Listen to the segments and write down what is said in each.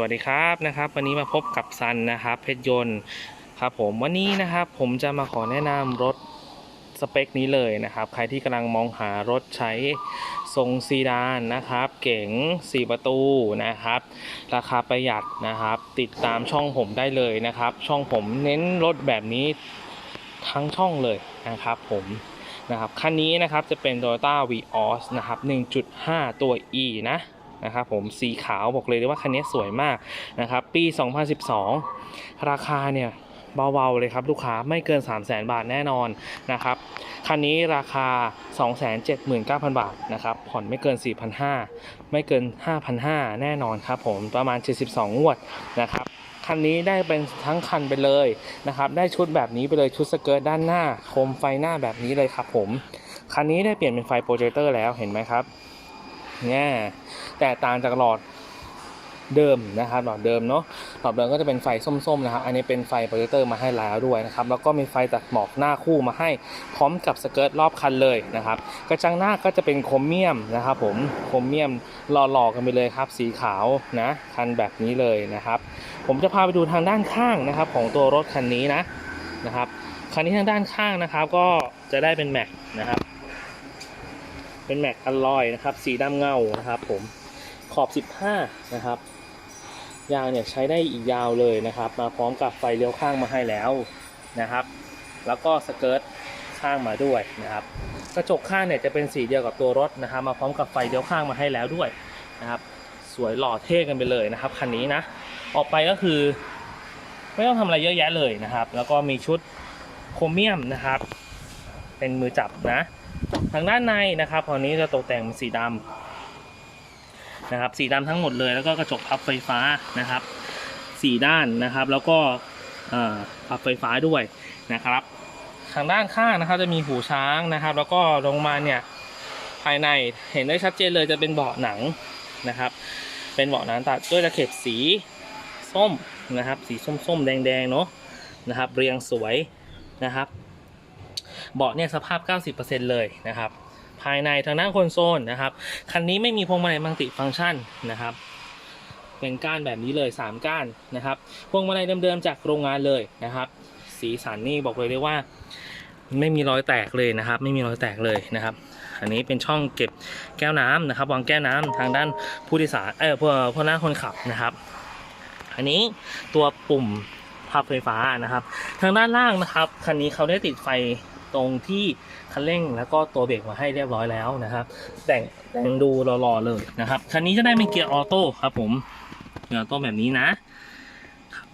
วัสดีครับนะครับ วันนี้มาพบกับซันนะครับเพชรยนต์ครับผมวันนี้นะครับผมจะมาขอแนะนำรถสเปคนี้เลยนะครับ ใครที่กำลังมองหารถใช้ทรงซีดานนะครับ เก๋ง 4 ประตูนะครับ ราคาประหยัดนะครับ ติดตามช่องผมได้เลยนะครับ ช่องผมเน้นรถแบบนี้ทั้งช่องเลยนะครับผมนะครับคันนี้นะครับจะเป็น Toyota Vios นะครับ 1.5 ตัว E นะ นะครับผมสีขาวบอกเลยว่าคันนี้สวยมากนะครับปี 2012 ราคาเนี่ยเบาๆเลยครับลูกค้าไม่เกิน 3 0 0 0 0 0บาทแน่นอนนะครับคันนี้ราคา 279,000 บาทนะครับผ่อนไม่เกิน 4,500 ไม่เกิน 5,500 แน่นอนครับผมประมาณ 72 งวดนะครับคันนี้ได้เป็นทั้งคันไปเลยนะครับได้ชุดแบบนี้ไปเลยชุดสเกิร์ตด้านหน้า โคมไฟหน้าแบบนี้เลยครับผมคันนี้ได้เปลี่ยนเป็นไฟโปรเจคเตอร์แล้วเห็นไหมครับ เนี่แต่ต่างจากหลอดเดิมนะครับหลอดเดิมเนาะหลอดเดิมก็จะเป็นไฟส้มๆนะครับอันนี้เป็นไฟโปรเจคเตอร์มาให้แล้วด้วยนะครับแล้วก็มีไฟตัดหมอกหน้าคู่มาให้พร้อมกับสเกิร์ตรอบคันเลยนะครับกระจังหน้าก็จะเป็นโครเมียมนะครับผมโครเมียมหล่อๆกันไปเลยครับสีขาวนะคันแบบนี้เลยนะครับ ผมจะพาไปดูทางด้านข้างนะครับ ของตัวรถคันนี้นะนะครับคันนี้ทางด้านข้างนะครับก็จะได้เป็นแม็กนะครับ เป็นแม็กอลลอยนะครับ สีดำเงานะครับ ผมขอบ 15 นะครับ ยางเนี่ยใช้ได้อีกยาวเลยนะครับ มาพร้อมกับไฟเลี้ยวข้างมาให้แล้วนะครับ แล้วก็สเกิร์ตข้างมาด้วยนะครับ กระจกข้างเนี่ยจะเป็นสีเดียวกับตัวรถนะครับ มาพร้อมกับไฟเลี้ยวข้างมาให้แล้วด้วยนะครับ สวยหล่อเท่กันไปเลยนะครับคันนี้นะ ออกไปก็คือ ไม่ต้องทำอะไรเยอะแยะเลยนะครับ แล้วก็มีชุดโครเมียมนะครับ เป็นมือจับนะ ทางด้านในนะครับคราวนี้จะตกแต่งเป็นสีดำนะครับ สีดำทั้งหมดเลย แล้วก็กระจกพับไฟฟ้านะครับสีด้านนะครับ แล้วก็พับไฟฟ้าด้วยนะครับ ทางด้านข้างนะครับจะมีหูช้างนะครับ แล้วก็ลงมาเนี่ยภายในเห็นได้ชัดเจนเลยจะเป็นเบาะหนังนะครับ เป็นเบาะหนังตัดด้วยตะเข็บสีส้มนะครับ สีส้มๆแดงๆเนาะนะครับ เรียงสวยนะครับ เบาะเนี่ยสภาพ 90%เลยนะครับ ภายในทางด้านคอนโซลนะครับ คันนี้ไม่มีพวงมาลัยมัลติฟังก์ชันนะครับ เป็นก้านแบบนี้เลย 3 ก้านนะครับ พวงมาลัยเดิมๆจากโรงงานเลยนะครับ สีสันนี่บอกเลยได้ว่า ไม่มีรอยแตกเลยนะครับ ไม่มีรอยแตกเลยนะครับ อันนี้เป็นช่องเก็บแก้วน้ำนะครับวางแก้วน้ำทางด้านผู้โดยสารเออผู้ผู้นั่งคนขับนะครับ อันนี้ตัวปุ่มพับไฟฟ้านะครับ ทางด้านล่างนะครับคันนี้เขาได้ติดไฟ ตรงที่คันเร่งแล้วก็ตัวเบรกมาให้เรียบร้อยแล้วนะครับ แต่งแต่งดูหล่อๆเลยนะครับคันนี้จะได้เป็นเกียร์ออโต้ครับผมเกียร์ออโต้แบบนี้นะ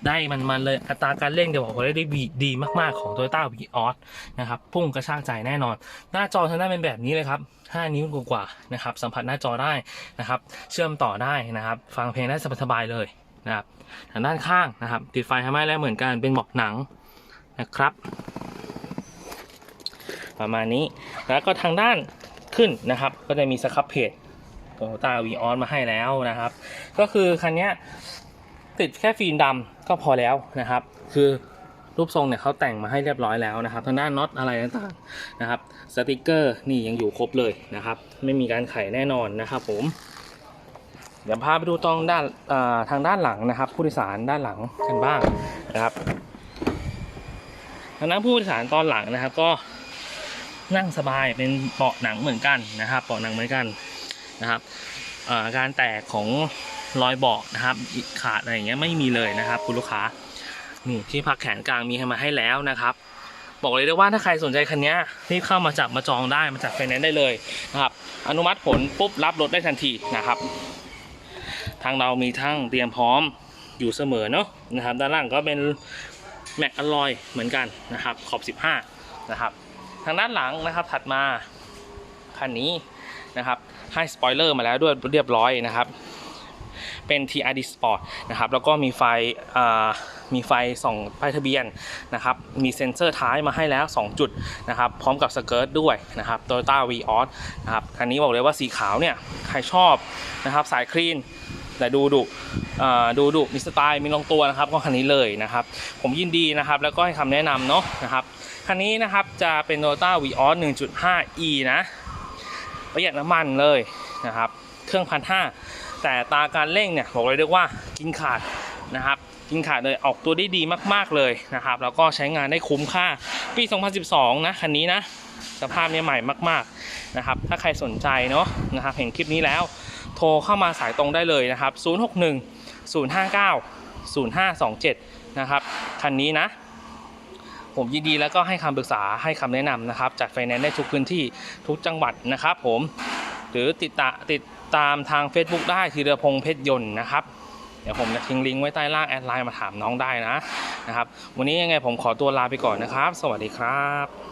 ได้มันมันๆเลยอัตราการเร่งเดี๋ยวบอกว่าได้ดีดีมากๆของ Toyota v ีออสนะครับพุ่งกระชากใจแน่นอน หน้าจอทางด้านเป็นแบบนี้เลยครับ5 นิ้วกว่าๆนะครับสัมผัสหน้าจอได้นะครับ เชื่อมต่อได้นะครับ ฟังเพลงได้สบายๆเลยนะครับทางด้านข้างนะครับ ติดไฟทำให้แล้วเหมือนกันเป็นเบาะหนังนะครับ ประมาณนี้ แล้วก็ทางด้านขึ้นนะครับ ก็จะมีสครับเพจโตโยต้าวีออสมาให้แล้วนะครับ ก็คือคันนี้ติดแค่ฟิล์มดำก็พอแล้วนะครับ คือรูปทรงเนี่ยเขาแต่งมาให้เรียบร้อยแล้วนะครับทางด้านน็อตอะไรต่างๆนะครับสติกเกอร์นี่ยังอยู่ครบเลยนะครับ ไม่มีการไขแน่นอนนะครับ ผมเดี๋ยวพาไปดูตรงด้านทางด้านหลังนะครับ ผู้โดยสารด้านหลังกันบ้างนะครับทางด้านผู้โดยสารตอนหลังนะครับ ก็ นั่งสบายเป็นเบาะหนังเหมือนกันนะครับเบาะหนังเหมือนกันนะครับการแตกของรอยเบาะนะครับขาดอะไรอย่างเงี้ยไม่มีเลยนะครับ คุณลูกค้านี่ที่พักแขนกลางมีให้มาให้แล้วนะครับบอกเลยได้ว่าถ้าใครสนใจคันนี้รีบเข้ามาจับมาจองได้มาจัดไฟแนนซ์ได้เลยนะครับอนุมัติผลปุ๊บรับรถได้ทันทีนะครับ ทางเรามีทั้งเตรียมพร้อมอยู่เสมอเนาะนะครับ ด้านล่างก็เป็นแม็กอลลอยเหมือนกันนะครับขอบ 15 นะครับ ทางด้านหลังนะครับถัดมาคันนี้นะครับให้สปอยเลอร์มาแล้วด้วยเรียบร้อยนะครับ เป็น TRD Sport นะครับแล้วก็มีไฟมีไฟส่องป้ายทะเบียนนะครับมีเซ็นเซอร์ท้ายมาให้แล้ว 2 จุดนะครับพร้อมกับสเกิร์ตด้วยนะครับ Toyota v o s นะครับคันนี้บอกเลยว่าสีขาวเนี่ยใครชอบนะครับสายคลีนแต่ดูดุดูดุมีสไตล์มีลงตัวนะครับก็คันนี้เลยนะครับ ผมยินดีนะครับแล้วก็ให้คำแนะนำเนาะนะครับ คันนี้นะครับจะเป็น Toyota Vios 1.5e นะ ประหยัดน้ำมันเลยนะครับ เครื่องพันห้าแต่ตาการเร่งเนี่ยบอกเลยเรียกว่ากินขาดนะครับ กินขาดเลยออกตัวได้ดีมาก ๆเลยนะครับ แล้วก็ใช้งานได้คุ้มค่าปี 2012 นะคันนี้นะสภาพเนี่ยใหม่มากๆนะครับ ถ้าใครสนใจเนาะนะครับเห็นคลิปนี้แล้ว โทรเข้ามาสายตรงได้เลยนะครับ 061 059 0527 นะครับคันนี้นะ ผมยินดีแล้วก็ให้คำปรึกษาให้คำแนะนำนะครับจัดไฟแนนซ์ได้ทุกพื้นที่ทุกจังหวัดนะครับผมหรือติดตาติดตามทาง Facebook ได้ธีรพงษ์เพชรยนต์นะครับ เดี๋ยวผมจะทิ้งลิงก์ไว้ใต้ล่างแอดไลน์มาถามน้องได้นะนะครับ วันนี้ยังไงผมขอตัวลาไปก่อนนะครับ สวัสดีครับ